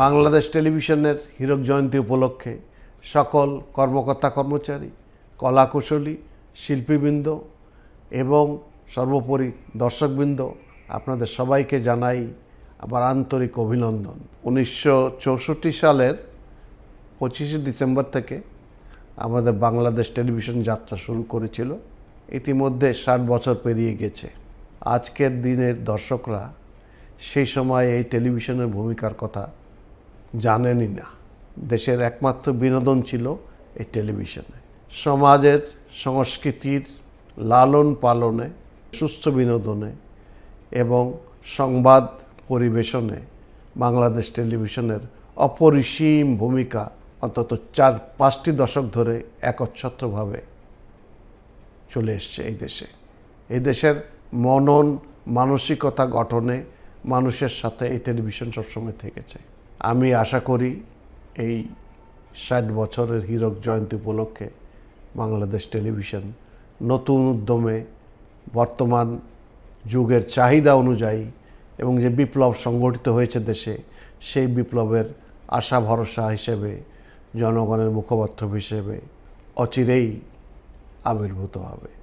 বাংলাদেশ টেলিভিশনের হীরক জয়ন্তী উপলক্ষে সকল কর্মকর্তা কর্মচারী, কলাকুশলী, শিল্পীবৃন্দ এবং সর্বোপরি দর্শকবৃন্দ, আপনাদের সবাইকে জানাই আমার আন্তরিক অভিনন্দন। উনিশশো চৌষট্টি সালের পঁচিশে ডিসেম্বর থেকে আমাদের বাংলাদেশ টেলিভিশন যাত্রা শুরু করেছিল। ইতিমধ্যে ষাট বছর পেরিয়ে গেছে। আজকের দিনের দর্শকরা সেই সময় এই টেলিভিশনের ভূমিকার কথা জানেনই না। দেশের একমাত্র বিনোদন ছিল এই টেলিভিশনে। সমাজের সংস্কৃতির লালন পালনে, সুস্থ বিনোদনে এবং সংবাদ পরিবেশনে বাংলাদেশ টেলিভিশনের অপরিসীম ভূমিকা অন্তত চার, পাঁচটি দশক ধরে একচ্ছত্রভাবে চলে এসছে এই দেশে। এই দেশের মনন, মানসিকতা গঠনে মানুষের সাথে এই টেলিভিশন সবসময় থেকেছে। আমি আশা করি এই ষাট বছরের হীরক জয়ন্তী উপলক্ষে বাংলাদেশ টেলিভিশন নতুন উদ্যমে বর্তমান যুগের চাহিদা অনুযায়ী এবং যে বিপ্লব সংগঠিত হয়েছে দেশে, সেই বিপ্লবের আশা ভরসা হিসেবে জনগণের মুখপাত্র হিসেবে অচিরেই আবির্ভূত হবে।